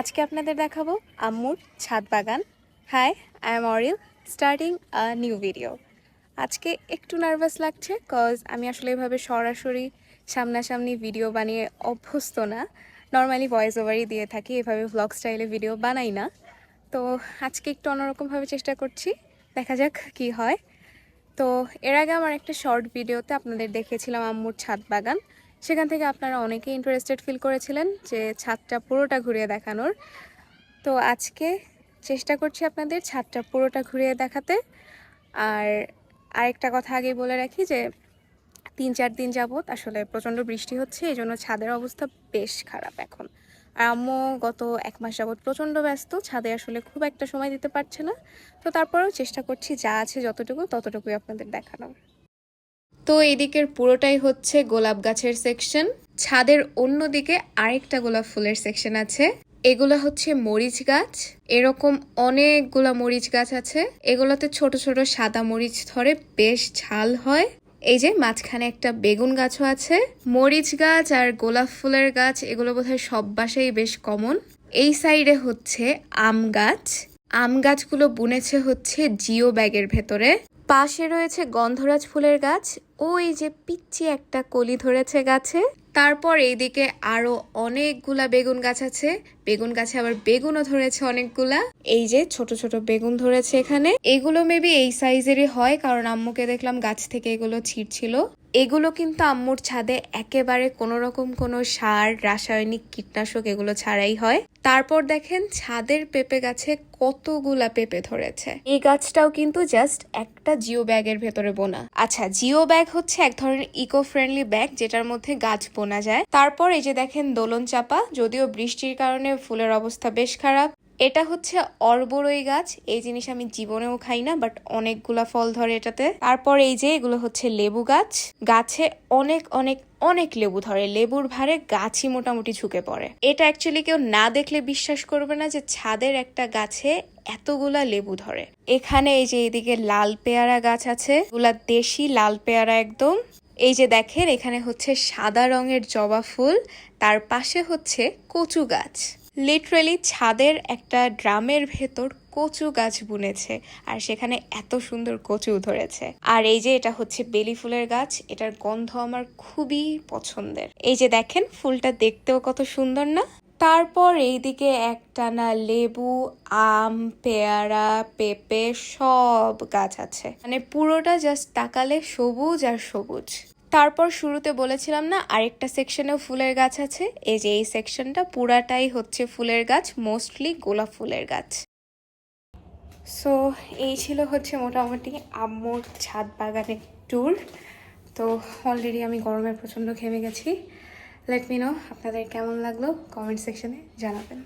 আজকে আপনাদের দেখাবো আম্মুর ছাদ বাগান। Hi I am অরিল starting a new video আজকে একটু নার্ভাস লাগছে কজ আমি আসলে এভাবে সরাসরি সামনাসামনি ভিডিও বানিয়ে অভ্যস্ত না। নর্মালি ভয়েস ওভারই দিয়ে থাকি, এভাবে ব্লগ স্টাইলে ভিডিও বানাই না। তো আজকে একটু অন্যরকমভাবে চেষ্টা করছি, দেখা যাক কি হয়। তো এর আগে আমার একটা শর্ট ভিডিওতে আপনাদের দেখেছিলাম আম্মুর ছাদ বাগান। সেখান থেকে আপনারা অনেকেই ইন্টারেস্টেড ফিল করেছিলেন যে ছাদটা পুরোটা ঘুরিয়ে দেখানোর। তো আজকে চেষ্টা করছি আপনাদের ছাদটা পুরোটা ঘুরিয়ে দেখাতে। আর আরেকটা কথা আগে বলে রাখি যে তিন চার দিন যাবৎ আসলে প্রচণ্ড বৃষ্টি হচ্ছে এই জন্য ছাদের অবস্থা বেশ খারাপ এখন। আর আম্মু গত এক মাস যাবৎ প্রচণ্ড ব্যস্ত, ছাদে আসলে খুব একটা সময় দিতে পারছে না। তো তারপরেও চেষ্টা করছি যা আছে যতটুকু ততটুকুই আপনাদের দেখানোর। তো এদিকের পুরোটাই হচ্ছে গোলাপ গাছের সেকশন ছাদের অন্যদিকে আরেকটা গোলাপ ফুলের সেকশন আছে। এগুলো হচ্ছে মরিচ গাছ। এরকম অনেকগুলা মরিচ গাছ আছে। এগুলোতে ছোট ছোট সাদা মরিচ ধরে বেশ ঝাল হয়। এই যে মাঝখানে একটা বেগুন গাছও আছে। মরিচ গাছ আর গোলাপ ফুলের গাছ, এগুলো বোধহয় সব বাসায় বেশ কমন এই সাইডে হচ্ছে আম গাছ। আম গাছগুলো বুনেছে হচ্ছে জিও ব্যাগের ভেতরে। পাশে রয়েছে গন্ধরাজ ফুলের গাছ। ওই যে পিচ্ছি একটা কলি ধরেছে গাছে। তারপর এইদিকে আরও অনেকগুলা বেগুন গাছ আছে। বেগুন গাছে আবার বেগুনও ধরেছে অনেকগুলা। এই যে ছোট ছোট বেগুন ধরেছে এখানে। এগুলো মেবি এই সাইজেরই হয়, কারণ আম্মুকে দেখলাম গাছ থেকে এগুলো ছিঁড়ছিল। এগুলো কিন্তু আম্মুর ছাদে একেবারে কোনো রকম কোনো সার, রাসায়নিক কীটনাশক এগুলো ছাড়াই হয়। তারপর দেখেন ছাদের পেঁপে গাছে কতগুলা পেঁপে ধরেছে। এই গাছটাও কিন্তু জাস্ট একটা জিও ব্যাগের ভেতরে বোনা। আচ্ছা জিও ব্যাগ হচ্ছে এক ধরনের ইকো ফ্রেন্ডলি ব্যাগ, যেটার মধ্যে গাছ বোনা যায়। তারপর এই যে দেখেন দোলন চাপা, যদিও বৃষ্টির কারণে ফুলের অবস্থা বেশ খারাপ। এটা হচ্ছে অর্বরই গাছ, এই জিনিস আমি জীবনেও খাই না বাট অনেকগুলা ফল ধরে এটাতে। তারপর এই যে এগুলো হচ্ছে লেবু গাছ। গাছে অনেক অনেক অনেক লেবু ধরে। লেবুর ভারে গাছই মোটামুটি ঝুঁকে পড়ে। এটা অ্যাকচুয়ালি কেউ না দেখলে বিশ্বাস করবে না যে ছাদের একটা গাছে এতগুলা লেবু ধরে। এখানে এই যে এদিকে লাল পেয়ারা গাছ আছে। এগুলা দেশি লাল পেয়ারা একদম। এই যে দেখেন, এখানে হচ্ছে সাদা রঙের জবা ফুল, তার পাশে হচ্ছে কচু গাছ। লিটারেলি ছাদের একটা ড্রামের ভেতর কচু গাছ বুনেছে, আর সেখানে এত সুন্দর কচু ধরেছে। আর এই যে এটা হচ্ছে বেলি ফুলের গাছ, এটার গন্ধ আমার খুবই পছন্দের। এই যে দেখেন, ফুলটা দেখতেও কত সুন্দর না? তারপর এইদিকে একটানা লেবু, আম, পেয়ারা, পেঁপে সব গাছ আছে। মানে পুরোটা জাস্ট তাকালে সবুজ আর সবুজ। তারপর শুরুতে বলেছিলাম না, আরেকটা সেকশনেও ফুলের গাছ আছে। এই যে এই সেকশনটা পুরাটাই হচ্ছে ফুলের গাছ মোস্টলি গোলাপ ফুলের গাছ। সো এই ছিল হচ্ছে মোটামুটি আম্মুর ছাদ বাগানের ট্যুর তো অলরেডি আমি গরমে প্রচণ্ড ঘেমে গেছি। লেট মি নো আপনাদের কেমন লাগল কমেন্ট সেকশনে জানাবেন।